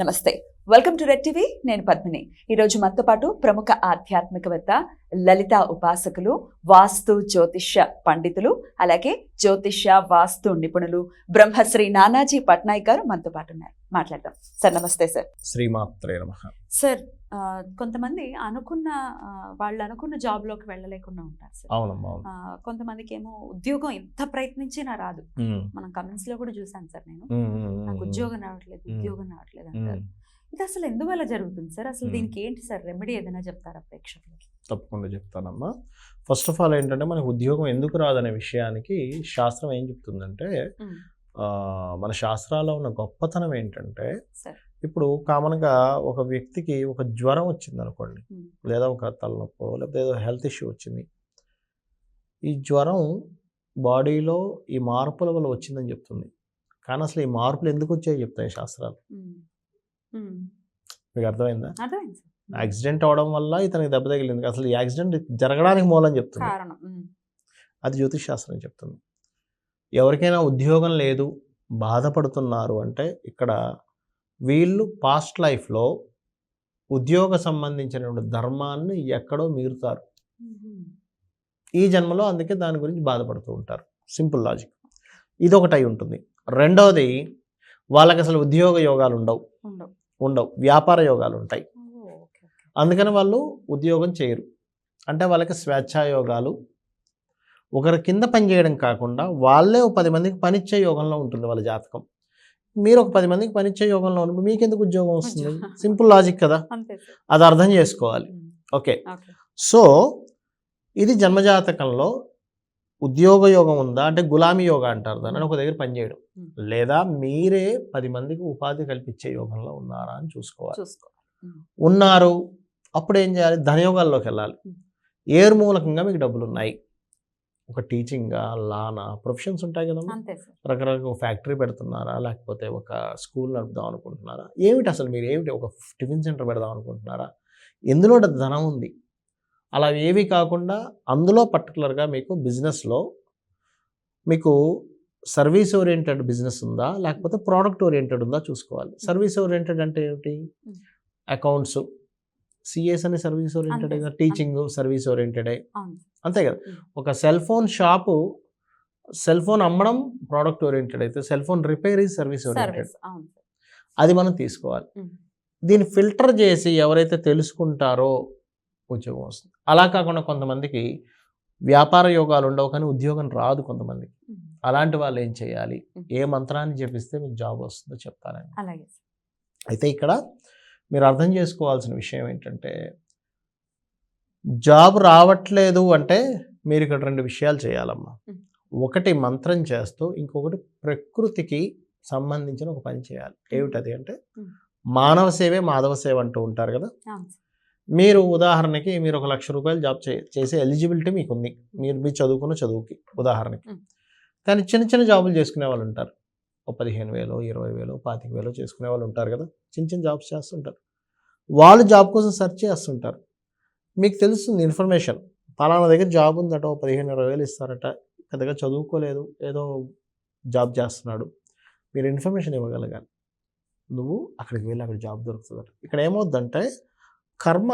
నమస్తే. Welcome to red TV నేను పద్మిని. ఈరోజు మనతో పాటు ప్రముఖ ఆధ్యాత్మికవేత్త లలిత ఉపాసకులు వాస్తు జ్యోతిష్య పండితులు అలాగే జ్యోతిష్య వాస్తు నిపుణులు బ్రహ్మశ్రీ నానాజీ పట్నాయక్ గారు మనతో పాటు ఉన్నారు. మాట్లాడదాం. సార్ నమస్తే సార్. శ్రీమాత్రే నమ. సార్ కొంతమంది అనుకున్న వాళ్ళు అనుకున్న జాబ్లోకి వెళ్ళలేకుండా ఉంటారు సార్. కొంతమందికి ఏమో ఉద్యోగం ఎంత ప్రయత్నించినా రాదు. మనం కమెంట్స్లో కూడా చూసాను సార్ నేను. నాకు ఉద్యోగం రావట్లేదు. ఉద్యోగం రావట్లేదు అంటారు. ఇది అసలు ఎందువల్ల జరుగుతుంది సార్? అసలు. దీనికి ఏంటి సార్ రెమెడీ ఏదైనా చెప్తారా ప్రేక్షకులకి? తప్పకుండా చెప్తానమ్మా. ఫస్ట్ ఆఫ్ ఆల్ ఏంటంటే మనకు ఉద్యోగం ఎందుకు రాదనే విషయానికి శాస్త్రం ఏం చెప్తుందంటే మన శాస్త్రాల్లో ఉన్న గొప్పతనం ఏంటంటే ఇప్పుడు కామన్గా ఒక వ్యక్తికి ఒక జ్వరం వచ్చింది అనుకోండి. లేదా ఒక తలనొప్పో లేకపోతే ఏదో హెల్త్ ఇష్యూ వచ్చింది. ఈ జ్వరం బాడీలో ఈ మార్పుల వల్ల వచ్చిందని చెప్తుంది. కానీ అసలు ఈ మార్పులు ఎందుకు వచ్చాయో చెప్తాయి శాస్త్రాలు. మీకు అర్థమైందా. యాక్సిడెంట్ అవడం వల్ల ఇతనికి దెబ్బ తగిలింది. అసలు ఈ యాక్సిడెంట్ జరగడానికి మూలం చెప్తుంది. అది జ్యోతిష్ శాస్త్రం చెప్తుంది. ఎవరికైనా ఉద్యోగం లేదు బాధపడుతున్నారు అంటే ఇక్కడ వీళ్ళు పాస్ట్ లైఫ్లో ఉద్యోగ సంబంధించినటువంటి ధర్మాన్ని ఎక్కడో మీరుతారు. ఈ జన్మలో అందుకే దాని గురించి బాధపడుతూ ఉంటారు. సింపుల్ లాజిక్ ఇది ఒకటి అయి ఉంటుంది. రెండవది వాళ్ళకి అసలు ఉద్యోగ యోగాలు ఉండవు. ఉండవు. వ్యాపార యోగాలు ఉంటాయి. అందుకని వాళ్ళు ఉద్యోగం చేయరు. అంటే వాళ్ళకి స్వేచ్ఛాయోగాలు ఒకరి కింద పని చేయడం కాకుండా వాళ్ళే ఒక పది మందికి పనిచ్చే యోగంలో ఉంటుంది వాళ్ళ జాతకం. మీరు ఒక పది మందికి పనిచ్చే యోగంలో ఉన్నప్పుడు మీకెందుకు ఉద్యోగం వస్తుంది. సింపుల్ లాజిక్ కదా. అది అర్థం చేసుకోవాలి. ఓకే. సో ఇది జన్మజాతకంలో ఉద్యోగ యోగం ఉందా అంటే గులామీ యోగా అంటారు దాన్ని. ఒక దగ్గర పనిచేయడం. లేదా మీరే పది మందికి ఉపాధి కల్పించే యోగంలో ఉన్నారా అని చూసుకోవాలి. ఉన్నారు. అప్పుడు ఏం చేయాలి? ధనయోగాల్లోకి వెళ్ళాలి. ఏరు మూలకంగా మీకు డబ్బులు ఉన్నాయి ఒక టీచింగా లానా? ప్రొఫెషన్స్ ఉంటాయి కదమ్మా. సార్. రకరకాల ఫ్యాక్టరీ పెడుతున్నారా? లేకపోతే ఒక స్కూల్ నడుపుదాం అనుకుంటున్నారా? ఏమిటి అసలు మీరు ఏమిటి ఒక టిఫిన్ సెంటర్ పెడదాం అనుకుంటున్నారా? ఎందులో ధనం ఉంది? అలా ఏవి కాకుండా అందులో పర్టికులర్గా మీకు బిజినెస్లో మీకు సర్వీస్ ఓరియంటెడ్ బిజినెస్ ఉందా? లేకపోతే ప్రోడక్ట్ ఓరియంటెడ్ ఉందా? చూసుకోవాలి. సర్వీస్ ఓరియంటెడ్ అంటే ఏమిటి. అకౌంట్స్ సిఎస్ అని సర్వీస్ ఓరియంటెడ్ అంతే. టీచింగ్ సర్వీస్ ఓరియంటెడే అంతే. కదా. ఒక cell phone shop cell phone అమ్మడం ప్రోడక్ట్ ఓరియంటెడ్ అయితే cell phone repair is service oriented అది మనం తీసుకోవాలి. దీన్ని ఫిల్టర్ చేసి ఎవరైతే తెలుసుకుంటారో ఉద్యోగం వస్తుంది. అలా కాకుండా కొంతమందికి వ్యాపార యోగాలు ఉండవు కానీ ఉద్యోగం రాదు కొంతమందికి. అలాంటి వాళ్ళు ఏం చేయాలి. ఏ మంత్రాన్ని జపిస్తే మీకు జాబ్ వస్తుందో చెప్తానండి. అయితే ఇక్కడ మీరు అర్థం చేసుకోవాల్సిన విషయం ఏంటంటే జాబ్ రావట్లేదు అంటే మీరు ఇక్కడ రెండు విషయాలు చేయాలమ్మా. మ్మ్. ఒకటి మంత్రం చేస్తూ ఇంకొకటి ప్రకృతికి సంబంధించిన ఒక పని చేయాలి. ఏమిటది అంటే. మానవ సేవే మాధవ సేవ అంటూ ఉంటారు కదా. మీరు ఉదాహరణకి మీరు ఒక లక్ష రూపాయలు జాబ్ చే చేసే ఎలిజిబిలిటీ మీకు ఉంది మీరు మీరు చదువుకున్న చదువుకి ఉదాహరణకి. కానీ చిన్న చిన్న జాబులు చేసుకునే వాళ్ళు ఉంటారు. ఓ పదిహేను వేలు ఇరవై వేలు పాతిక వేలు చేసుకునే వాళ్ళు ఉంటారు కదా. చిన్న చిన్న జాబ్స్ చేస్తుంటారు. వాళ్ళు జాబ్ కోసం సెర్చ్ చేస్తుంటారు. మీకు తెలుస్తుంది ఇన్ఫర్మేషన్. పలానా దగ్గర జాబ్ ఉందట ఓ పదిహేను ఇరవై వేలు ఇస్తారట. పెద్దగా చదువుకోలేదు ఏదో జాబ్ చేస్తున్నాడు. మీరు ఇన్ఫర్మేషన్ ఇవ్వగలగాలి. నువ్వు అక్కడికి వెళ్ళి అక్కడ జాబ్ దొరుకుతుందట. ఇక్కడ ఏమవుద్దంటే కర్మ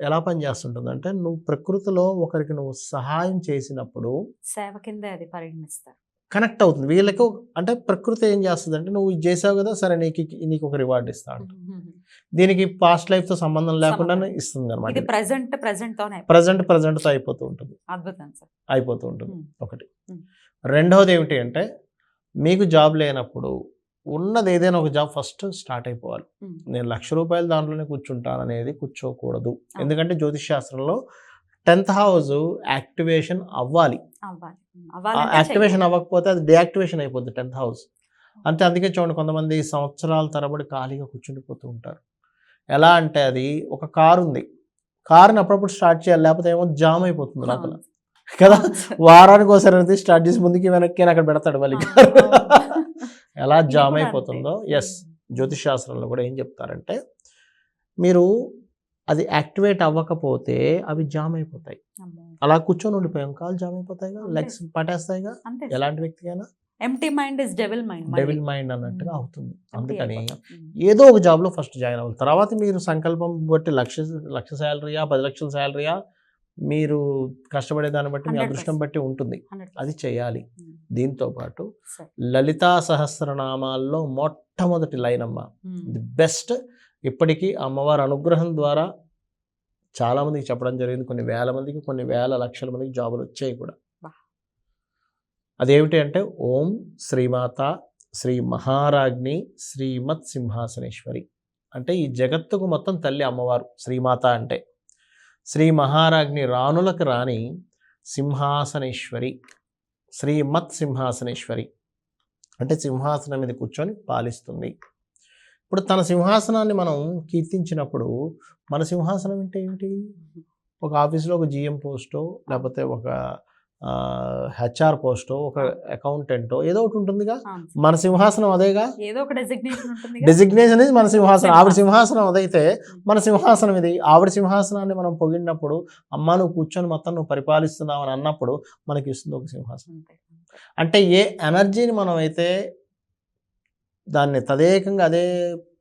ఎలా పనిచేస్తుంటుందంటే నువ్వు ప్రకృతిలో ఒకరికి నువ్వు సహాయం చేసినప్పుడు సేవ కింద అది పరిగణిస్తారు. కనెక్ట్ అవుతుంది. వీళ్ళకి అంటే ప్రకృతి ఏం చేస్తుంది అంటే నువ్వు ఇది చేసావు కదా సరే నీకు నీకు ఒక రివార్డ్ ఇస్తాడు దీనికి పాస్ట్ సంబంధం లేకుండానే సంబంధం. ఇస్తుంది ఇది. అనమాట ప్రజెంట్ తోనే ప్రజెంట్ ప్రజెంట్తో అయిపోతూ ఉంటుంది. అయిపోతూ ఉంటుంది. ఒకటి. రెండవది ఏమిటి అంటే మీకు జాబ్ లేనప్పుడు ఉన్నది ఏదైనా ఒక జాబ్ ఫస్ట్ స్టార్ట్ అయిపోవాలి. నేను లక్ష రూపాయలు దాంట్లోనే కూర్చుంటాను అనేది కూర్చోకూడదు ఎందుకంటే జ్యోతిష్ శాస్త్రంలో టెన్త్ హౌస్ యాక్టివేషన్ అవ్వాలి. యాక్టివేషన్ అవ్వకపోతే అది డియాక్టివేషన్ అయిపోద్ది టెన్త్ హౌస్. అంటే అందుకే చూడండి కొంతమంది సంవత్సరాల తరబడి ఖాళీగా కూర్చుండిపోతూ ఉంటారు. ఎలా అంటే అది ఒక కారు ఉంది. కారుని అప్పుడప్పుడు స్టార్ట్ చేయాలి లేకపోతే ఏమో జామ్ అయిపోతుంది. లోపల. కదా. వారానికి ఒకసారి అనేది స్టార్ట్ చేసి ముందుకి వెనక్కి అక్కడ పెడతాడు మళ్ళీ కారు. ఎలా జామ్ అయిపోతుందో. ఎస్ జ్యోతిష్ శాస్త్రంలో కూడా ఏం చెప్తారంటే మీరు అది యాక్టివేట్ అవ్వకపోతే అవి జామ్ అయిపోతాయి. అలా కూర్చొని ఉండిపోయాం. కాలు జామ్ అయిపోతాయిగా. లెగ్స్ పట్టేస్తాయిగా. ఎలాంటి వ్యక్తికైనా? Empty mind is devil mind devil mind అన్నట్టుగా అవుతుంది. అందుకని. ఏదో ఒక జాబ్లో ఫస్ట్ జాయిన్ అవ్వాలి. తర్వాత మీరు సంకల్పం బట్టి లక్ష లక్ష శాలరీయా పది లక్షల శాలరీయా మీరు కష్టపడే దాన్ని బట్టి మీ 100%. అదృష్టం బట్టి ఉంటుంది. అది చేయాలి. దీంతో పాటు లలితా సహస్రనామాల్లో మొట్టమొదటి లైన్ అమ్మ ది బెస్ట్ ఇప్పటికీ అమ్మవారి అనుగ్రహం ద్వారా చాలా మందికి చెప్పడం జరిగింది. కొన్ని వేల మందికి కొన్ని వేల లక్షల మందికి జాబులు వచ్చాయి కూడా. అదేమిటి అంటే ఓం శ్రీమాత శ్రీ మహారాజ్ని శ్రీమత్ సింహాసనేశ్వరి అంటే ఈ జగత్తుకు మొత్తం తల్లి అమ్మవారు శ్రీమాత అంటే. శ్రీ మహారాజ్ని రాణులకు రాణి సింహాసనేశ్వరి శ్రీమత్ సింహాసనేశ్వరి అంటే సింహాసనం మీద కూర్చొని పాలిస్తుంది. ఇప్పుడు తన సింహాసనాన్ని మనం కీర్తించినప్పుడు మన సింహాసనం అంటే ఏమిటి? ఒక ఆఫీస్లో ఒక జిఎం పోస్టో లేకపోతే ఒక హెచ్ఆర్ పోస్టో ఒక అకౌంటెంటో ఏదో ఒకటి ఉంటుందిగా? మన సింహాసనం అదేగా? ఏదో ఒక డెసిగ్నేషన్ డెసిగ్నేషన్ అనేది మన సింహాసనం. ఆవిడ సింహాసనం. సింహాసనం అదైతే మన సింహాసనం ఇది. ఆవిడ సింహాసనాన్ని మనం పొగిడినప్పుడు అమ్మ నువ్వు కూర్చొని మొత్తం నువ్వు పరిపాలిస్తున్నావు అని అన్నప్పుడు మనకి ఇస్తుంది ఒక సింహాసనం. అంటే ఏ ఎనర్జీని మనం అయితే దాన్ని తదేకంగా అదే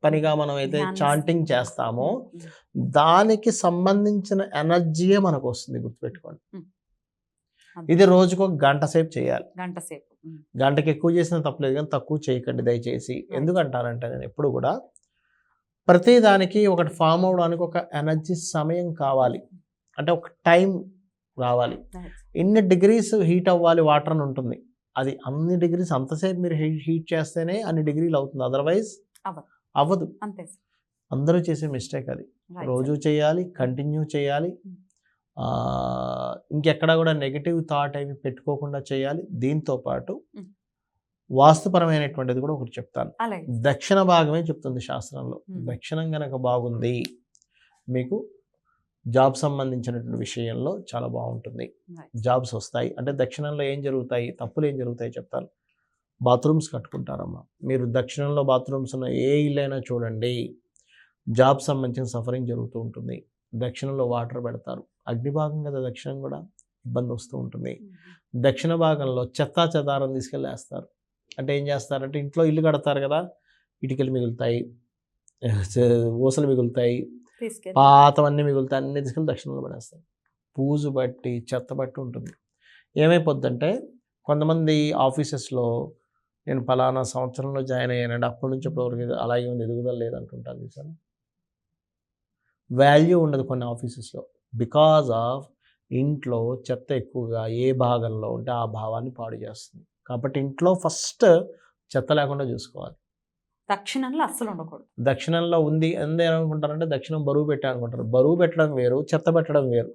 పనిగా మనం అయితే. చాంటింగ్ చేస్తామో దానికి సంబంధించిన ఎనర్జీయే మనకు వస్తుంది గుర్తుపెట్టుకోండి ఇది రోజుకు ఒక గంట సేపు చేయాలి. గంట సేపు. గంటకి ఎక్కువ చేసినా తప్పలేదు కానీ తక్కువ చేయకండి దయచేసి. ఎందుకంటానంటే నేను ఎప్పుడు కూడా ప్రతి దానికి ఒకటి ఫామ్ అవడానికి ఒక ఎనర్జీ సమయం కావాలి. అంటే ఒక టైం రావాలి. ఇన్ని డిగ్రీస్ హీట్ అవ్వాలి వాటర్ అని ఉంటుంది. అది అన్ని డిగ్రీస్ అంతసేపు మీరు హీట్ చేస్తేనే అన్ని డిగ్రీలు అవుతుంది. అదర్వైజ్ అవ్వదు. అంతే అందరూ చేసే మిస్టేక్ అది. రోజు చేయాలి కంటిన్యూ చేయాలి. ఆ, ఇంకెక్కడా కూడా నెగిటివ్ థాట్ అవి పెట్టుకోకుండా చేయాలి. దీంతో పాటు Mm. వాస్తుపరమైనటువంటిది కూడా ఒకటి చెప్తాను. దక్షిణ భాగమే చెప్తుంది శాస్త్రంలో. Mm. దక్షిణం గనక బాగుంది మీకు జాబ్ సంబంధించినటువంటి విషయంలో చాలా బాగుంటుంది. జాబ్స్ వస్తాయి. అంటే దక్షిణంలో ఏం జరుగుతాయి? తప్పులు ఏం జరుగుతాయి చెప్తాను. బాత్రూమ్స్ కట్టుకుంటారమ్మా. మీరు దక్షిణంలో బాత్రూమ్స్ ఉన్న ఏ ఇల్లైనా చూడండి. జాబ్ సంబంధించిన సఫరింగ్ జరుగుతూ ఉంటుంది. దక్షిణంలో వాటర్ పెడతారు. అగ్నిభాగం కదా దక్షిణం కూడా ఇబ్బంది వస్తూ ఉంటుంది. దక్షిణ భాగంలో చెత్తా చెదారం తీసుకెళ్ళి వేస్తారు అంటే ఏం చేస్తారంటే ఇంట్లో ఇల్లు కడతారు కదా. ఇటుకలు మిగులుతాయి. ఊసలు మిగులుతాయి. పాతవన్నీ మిగులుతాయి అన్ని తీసుకెళ్ళి దక్షిణంలో పడేస్తాయి. పూజు బట్టి చెత్త బట్టి ఉంటుంది. ఏమైపోద్దంటే కొంతమంది ఆఫీసెస్లో నేను ఫలానా సంవత్సరంలో జాయిన్ అయ్యానండి. అప్పటి నుంచి ఇప్పటివరకు అలాగే ఉంది. ఎదుగుదల లేదంటుంటాను చూసాను వాల్యూ ఉండదు కొన్ని ఆఫీసెస్లో. బికాజ్ ఆఫ్ ఇంట్లో చెత్త ఎక్కువగా ఏ భాగంలో ఉంటే ఆ భావాన్ని పాడు చేస్తుంది. కాబట్టి ఇంట్లో ఫస్ట్ చెత్త లేకుండా చూసుకోవాలి. దక్షిణంలో అస్సలు ఉండకూడదు. దక్షిణంలో ఉంది ఎందు అనుకుంటారంటే దక్షిణం బరువు పెట్టా అనుకుంటారు. బరువు పెట్టడం వేరు చెత్త పెట్టడం వేరు.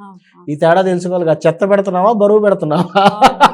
ఈ తేడా తెలుసుకోవాలి కదా చెత్త పెడుతున్నావా బరువు పెడుతున్నావా?